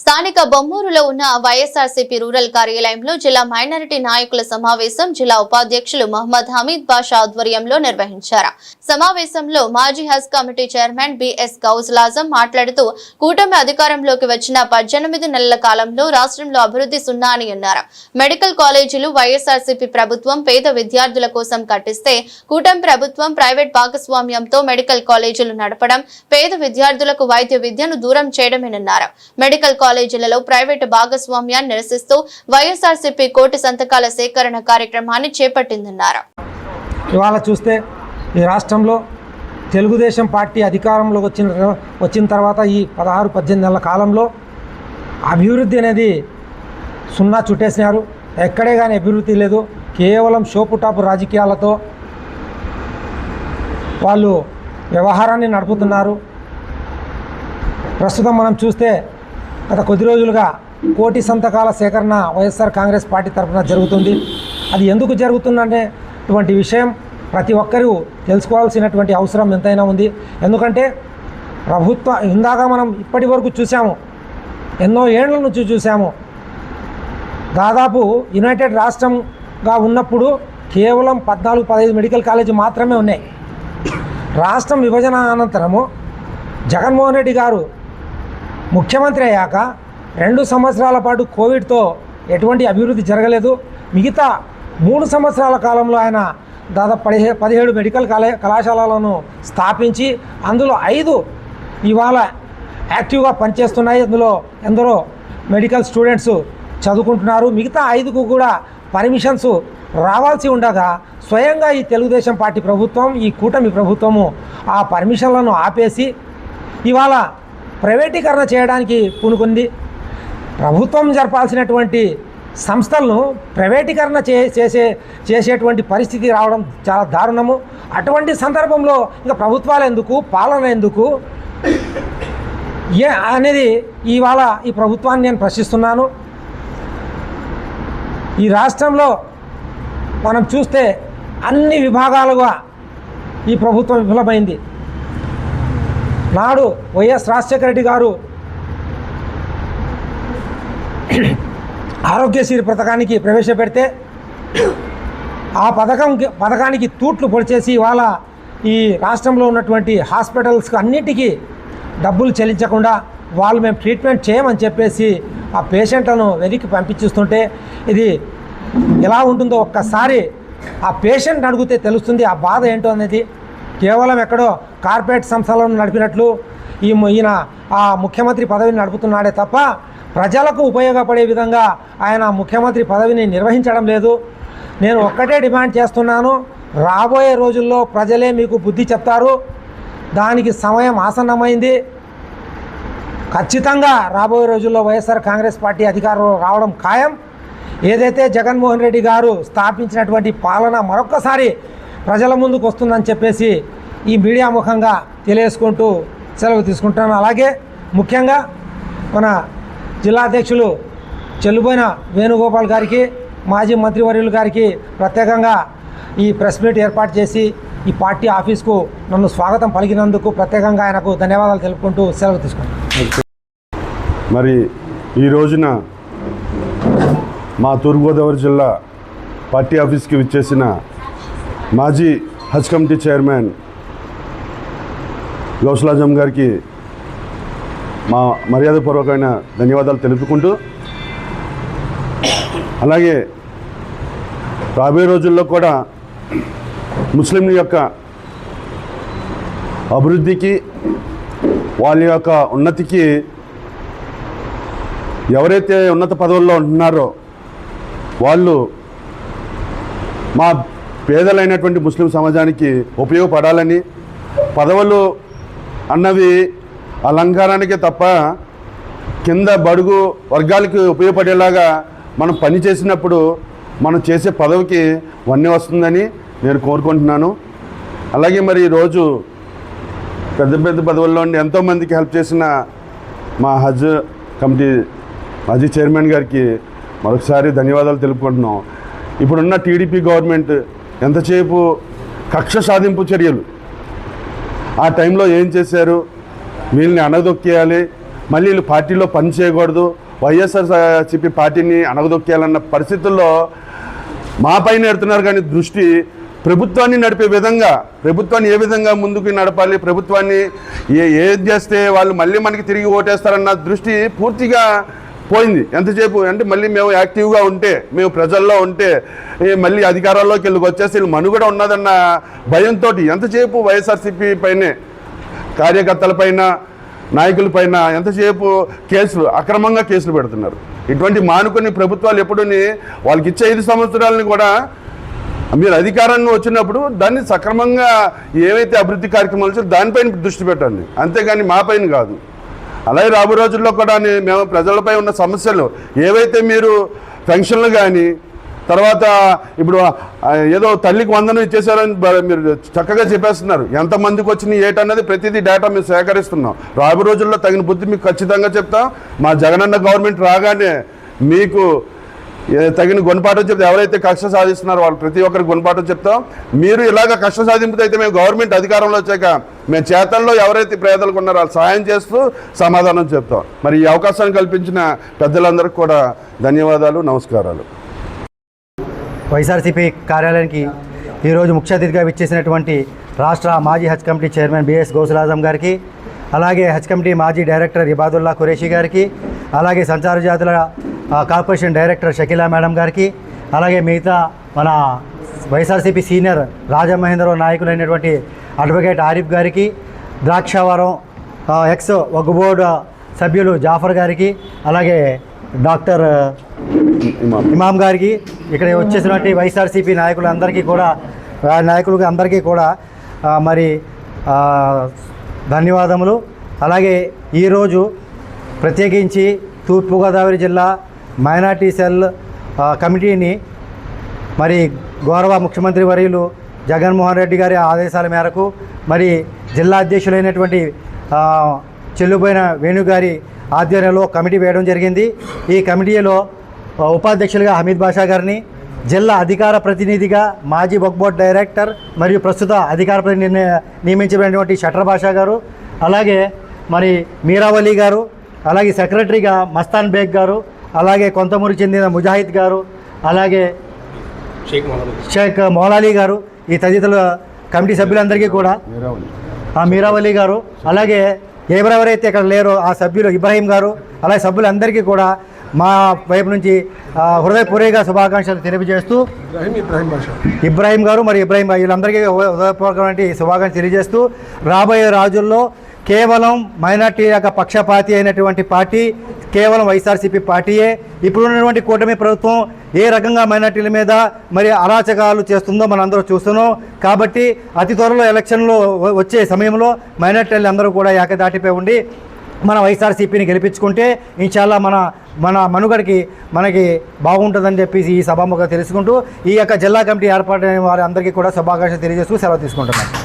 స్థానిక బొమ్మూరులో ఉన్న వైఎస్ఆర్సీపీ రూరల్ కార్యాలయంలో జిల్లా మైనారిటీ నాయకుల సమావేశం జిల్లా ఉపాధ్యక్షులు మహమ్మద్ హమీద్ బాషా ఆధ్వర్యంలో నిర్వహించారు. సమావేశంలో మాజీ Haj committee chairman BS Gousulazam మాట్లాడుతూ కూటమి అధికారంలోకి వచ్చిన పద్దెనిమిది నెలల కాలంలో రాష్ట్రంలో అభివృద్ధి సున్నా అని అన్నారు. మెడికల్ కాలేజీలు వైఎస్ఆర్సీపీ ప్రభుత్వం పేద విద్యార్థుల కోసం కట్టిస్తే కూటమి ప్రభుత్వం ప్రైవేట్ భాగస్వామ్యంతో మెడికల్ కాలేజీలు నడపడం పేద విద్యార్థులకు వైద్య విద్యను దూరం చేయడమేనన్నారు. మెడికల్ కాలేజీలలో ప్రైవేటు భాగస్వామ్యాన్ని నిరసిస్తూ వైఎస్ఆర్సీపీ కోటి సంతకాల సేకరణ కార్యక్రమాన్ని చేపట్టిందన్నారు. ఇవాళ చూస్తే ఈ రాష్ట్రంలో తెలుగుదేశం పార్టీ అధికారంలోకి వచ్చిన వచ్చిన తర్వాత ఈ పదహారు పద్దెనిమిది నెలల కాలంలో అభివృద్ధి అనేది సున్నా చుట్టేసినారు. ఎక్కడే కానీ అభివృద్ధి లేదు. కేవలం షోపుటాపు రాజకీయాలతో వాళ్ళు వ్యవహారాన్ని నడుపుతున్నారు. ప్రస్తుతం మనం చూస్తే గత కొద్ది రోజులుగా కోటి సంతకాల సేకరణ వైఎస్ఆర్ కాంగ్రెస్ పార్టీ తరఫున జరుగుతుంది. అది ఎందుకు జరుగుతుందనేటువంటి విషయం ప్రతి ఒక్కరూ తెలుసుకోవాల్సినటువంటి అవసరం ఎంతైనా ఉంది. ఎందుకంటే ప్రభుత్వ ఇందాక మనం ఇప్పటి వరకు చూసాము ఎన్నో ఏళ్ళ నుంచి చూసాము దాదాపు యునైటెడ్ రాష్ట్రంగా ఉన్నప్పుడు కేవలం పద్నాలుగు పదహైదు మెడికల్ కాలేజీ మాత్రమే ఉన్నాయి. రాష్ట్రం విభజన అనంతరము జగన్మోహన్ రెడ్డి గారు ముఖ్యమంత్రి అయ్యాక రెండు సంవత్సరాల పాటు కోవిడ్తో ఎటువంటి అభివృద్ధి జరగలేదు. మిగతా మూడు సంవత్సరాల కాలంలో ఆయన దాదాపు పదిహే పదిహేడు మెడికల్ కాలే కళాశాలలను స్థాపించి అందులో ఐదు ఇవాళ యాక్టివ్గా పనిచేస్తున్నాయి. అందులో ఎందరో మెడికల్ స్టూడెంట్స్ చదువుకుంటున్నారు. మిగతా ఐదుకు కూడా పర్మిషన్స్ రావాల్సి ఉండగా స్వయంగా ఈ తెలుగుదేశం పార్టీ ప్రభుత్వం ఈ కూటమి ప్రభుత్వము ఆ పర్మిషన్లను ఆపేసి ఇవాళ ప్రైవేటీకరణ చేయడానికి పూనుకుంది. ప్రభుత్వం జరపాల్సినటువంటి సంస్థలను ప్రైవేటీకరణ చే చేసే చేసేటువంటి పరిస్థితి రావడం చాలా దారుణము. అటువంటి సందర్భంలో ఇంకా ప్రభుత్వాలు ఎందుకు పాలన ఎందుకు? ఏ అనేది ఇవాళ ఈ ప్రభుత్వాన్ని నేను ప్రశ్నిస్తున్నాను. ఈ రాష్ట్రంలో మనం చూస్తే అన్ని విభాగాలుగా ఈ ప్రభుత్వం విఫలమైంది. నాడు వైఎస్ రాజశేఖర రెడ్డి గారు ఆరోగ్యశ్రీ పథకానికి ప్రవేశపెడితే ఆ పథకం పథకానికి తూట్లు పొడిచేసి ఇవాళ ఈ రాష్ట్రంలో ఉన్నటువంటి హాస్పిటల్స్కి అన్నిటికీ డబ్బులు చెల్లించకుండా వాళ్ళు మేము ట్రీట్మెంట్ చేయమని చెప్పేసి ఆ పేషెంట్లను వెనక్కి పంపించిస్తుంటే ఇది ఎలా ఉంటుందో ఒక్కసారి ఆ పేషెంట్ అడిగితే తెలుస్తుంది ఆ బాధ ఏంటో అనేది కేవలం ఎక్కడో కార్పొరేట్ సంస్థలను నడిపినట్లు ఈ ఈయన ఆ ముఖ్యమంత్రి పదవిని నడుపుతున్నాడే తప్ప ప్రజలకు ఉపయోగపడే విధంగా ఆయన ముఖ్యమంత్రి పదవిని నిర్వహించడం లేదు. నేను ఒక్కటే డిమాండ్ చేస్తున్నాను. రాబోయే రోజుల్లో ప్రజలే మీకు బుద్ధి చెప్తారు. దానికి సమయం ఆసన్నమైంది. ఖచ్చితంగా రాబోయే రోజుల్లో వైఎస్ఆర్ కాంగ్రెస్ పార్టీ అధికారంలో రావడం ఖాయం. ఏదైతే జగన్మోహన్ రెడ్డి గారు స్థాపించినటువంటి పాలన మరొక్కసారి ప్రజల ముందుకు వస్తుందని చెప్పేసి ఈ మీడియా ముఖంగా తెలియజేసుకుంటూ సెలవు తీసుకుంటున్నాను. అలాగే ముఖ్యంగా మన జిల్లా అధ్యక్షులు చెల్లుబోయిన వేణుగోపాల్ గారికి మాజీ మంత్రివర్యులు గారికి ప్రత్యేకంగా ఈ ప్రెస్ మీట్ ఏర్పాటు చేసి ఈ పార్టీ ఆఫీస్కు నన్ను స్వాగతం పలికినందుకు ప్రత్యేకంగా ఆయనకు ధన్యవాదాలు తెలుపుకుంటూ సెలవు తీసుకుంటాను మరి ఈ రోజున మా తూర్పుగోదావరి జిల్లా పార్టీ ఆఫీస్కి విచ్చేసిన మాజీ హజ్ కమిటీ చైర్మన్ గౌసలాజం గారికి మా మర్యాదపూర్వకమైన ధన్యవాదాలు తెలుపుకుంటూ అలాగే రాబోయే రోజుల్లో కూడా ముస్లింల యొక్క అభివృద్ధికి వాళ్ళ యొక్క ఉన్నతికి ఎవరైతే ఉన్నత పదవుల్లో ఉంటున్నారో వాళ్ళు మా పేదలైనటువంటి ముస్లిం సమాజానికి ఉపయోగపడాలని పదవులు అన్నవి అలంకారానికే తప్ప కింద బడుగు వర్గాలకి ఉపయోగపడేలాగా మనం పని చేసినప్పుడు మనం చేసే పదవికి వన్నీ వస్తుందని నేను కోరుకుంటున్నాను. అలాగే మరి ఈరోజు పెద్ద పెద్ద పదవుల్లో ఉండి ఎంతోమందికి హెల్ప్ చేసిన మా హజ్ కమిటీ మాజీ చైర్మన్ గారికి మరొకసారి ధన్యవాదాలు తెలుపుకుంటున్నాం. ఇప్పుడున్న టీడీపీ గవర్నమెంట్ ఎంతసేపు కక్ష సాధింపు చర్యలు? ఆ టైంలో ఏం చేశారు? వీళ్ళని అణగదొక్కేయాలి. మళ్ళీ వీళ్ళు పార్టీలో పని చేయకూడదు. చెప్పి పార్టీని అణగదొక్కేయాలన్న పరిస్థితుల్లో మా పైన ఎడుతున్నారు కానీ దృష్టి ప్రభుత్వాన్ని నడిపే విధంగా ప్రభుత్వాన్ని ఏ విధంగా ముందుకు నడపాలి ప్రభుత్వాన్ని ఏ ఏది చేస్తే వాళ్ళు మళ్ళీ మనకి తిరిగి ఓటేస్తారన్న దృష్టి పూర్తిగా పోయింది. ఎంతసేపు? అంటే మళ్ళీ మేము యాక్టివ్గా ఉంటే మేము ప్రజల్లో ఉంటే మళ్ళీ అధికారాల్లోకి వెళ్ళి వచ్చేసి మనుగడ ఉన్నదన్న భయంతో ఎంతసేపు వైఎస్ఆర్సీపీ పైనే కార్యకర్తలపైన నాయకులపైన ఎంతసేపు కేసులు అక్రమంగా కేసులు పెడుతున్నారు? ఇటువంటి మానుకొని ప్రభుత్వాలు ఎప్పుడుని వాళ్ళకి ఇచ్చే ఐదు సంవత్సరాలని కూడా మీరు అధికారాన్ని వచ్చినప్పుడు దాన్ని సక్రమంగా ఏవైతే అభివృద్ధి కార్యక్రమాలు దానిపైన దృష్టి పెట్టండి. అంతేగాని మా పైన కాదు. అలాగే రాబో రోజుల్లో కూడా మేము ప్రజలపై ఉన్న సమస్యలు ఏవైతే మీరు పెన్షన్లు కానీ తర్వాత ఇప్పుడు ఏదో తల్లికి వందనం ఇచ్చేసారని మీరు చక్కగా చెప్పేస్తున్నారు. ఎంతమందికి వచ్చినాయి ఏటన్నది ప్రతిదీ డేటా మేము సేకరిస్తున్నాం. రాబో రోజుల్లో తగిన బుద్ధి మీకు ఖచ్చితంగా చెప్తాం. మా జగనన్న గవర్నమెంట్ రాగానే మీకు తగిన గుణపాఠం చెప్తే ఎవరైతే కష్ట సాధిస్తున్నారో వాళ్ళు ప్రతి ఒక్కరికి గుణపాఠం చెప్తాం. మీరు ఇలాగ కష్ట సాధింపుతో అయితే మేము గవర్నమెంట్ అధికారంలో వచ్చాక మేము చేతల్లో ఎవరైతే పేదలకు ఉన్నారో వాళ్ళు సహాయం చేస్తూ సమాధానం చెప్తాం. మరి ఈ అవకాశాన్ని కల్పించిన పెద్దలందరికీ కూడా ధన్యవాదాలు నమస్కారాలు. వైఎస్ఆర్సీపీ కార్యాలయానికి ఈరోజు ముఖ్య అతిథిగా విచ్చేసినటువంటి రాష్ట్ర మాజీ Haj committee chairman BS Gousulazam గారికి అలాగే హజ్ కమిటీ మాజీ డైరెక్టర్ ఇబాదుల్లా ఖురేషి గారికి అలాగే సంచార జాతుల కార్పొరేషన్ డైరెక్టర్ షకీలా మేడం గారికి అలాగే మిగతా మన వైఎస్ఆర్సీపీ సీనియర్ రాజమహేంద్రరావు నాయకులైనటువంటి అడ్వకేట్ ఆరిఫ్ గారికి ద్రాక్షావరం ఎక్స్ వగ్గు బోర్డు సభ్యులు జాఫర్ గారికి అలాగే డాక్టర్ ఇమాం గారికి ఇక్కడ వచ్చేసినటువంటి వైఎస్ఆర్సీపీ నాయకులందరికీ కూడా నాయకులు అందరికీ కూడా మరి ధన్యవాదములు. అలాగే ఈరోజు ప్రత్యేకించి తూర్పుగోదావరి జిల్లా మైనార్టీ సెల్ కమిటీని మరి గౌరవ ముఖ్యమంత్రి వర్యులు జగన్మోహన్ రెడ్డి గారి ఆదేశాల మేరకు మరి జిల్లా అధ్యక్షులైనటువంటి ఆ, చెల్లుపోయిన వేణుగారి ఆధ్వర్యంలో కమిటీ వేయడం జరిగింది. ఈ కమిటీలో ఉపాధ్యక్షులుగా హమీద్ బాషా గారిని జిల్లా అధికార ప్రతినిధిగా మాజీ బొక్బోర్డ్ డైరెక్టర్ మరియు ప్రస్తుత అధికార ప్రతినిధి నియమించబడినటువంటి షట్టర్ బాషా గారు అలాగే మరి మీరావలి గారు అలాగే సెక్రటరీగా మస్తాన్ బేగ్ గారు అలాగే కొంతమూరు చెందిన ముజాహిద్ గారు అలాగే షేక్ మౌలాలి గారు ఈ తదితరుల కమిటీ సభ్యులందరికీ కూడా. ఆ మీరావలి గారు అలాగే ఎవరెవరైతే ఇక్కడ లేరో ఆ సభ్యులు ఇబ్రాహీం గారు అలాగే సభ్యులందరికీ కూడా మా వైపు నుంచి హృదయపూర్వక శుభాకాంక్షలు తెలియజేస్తూ ఇబ్రాహీం గారు మరి ఇబ్రాహీం వీళ్ళందరికీ హృదయపూర్వకమైన శుభాకాంక్షలు తెలియజేస్తూ రాబోయే రోజుల్లో కేవలం మైనార్టీ యొక్క పక్షపాతి అయినటువంటి పార్టీ కేవలం వైఎస్ఆర్సీపీ పార్టీయే. ఇప్పుడున్నటువంటి కూటమి ప్రభుత్వం ఏ రకంగా మైనార్టీల మీద మరి అరాచకాలు చేస్తుందో మనం అందరూ చూస్తున్నాం. కాబట్టి అతి త్వరలో ఎలక్షన్లో వచ్చే సమయంలో మైనార్టీలు అందరూ కూడా ఏకదాటిపై ఉండి మన వైఎస్ఆర్సీపీని గెలిపించుకుంటే ఇన్షాల్లా మన మన మనుగడికి మనకి బాగుంటుందని చెప్పేసి ఈ సభాముఖంగా తెలుసుకుంటూ ఈ యొక్క జిల్లా కమిటీ ఏర్పాటైన వారి అందరికీ కూడా శుభాకాంక్షలు తెలియజేస్తూ సెలవు తీసుకుంటున్నాను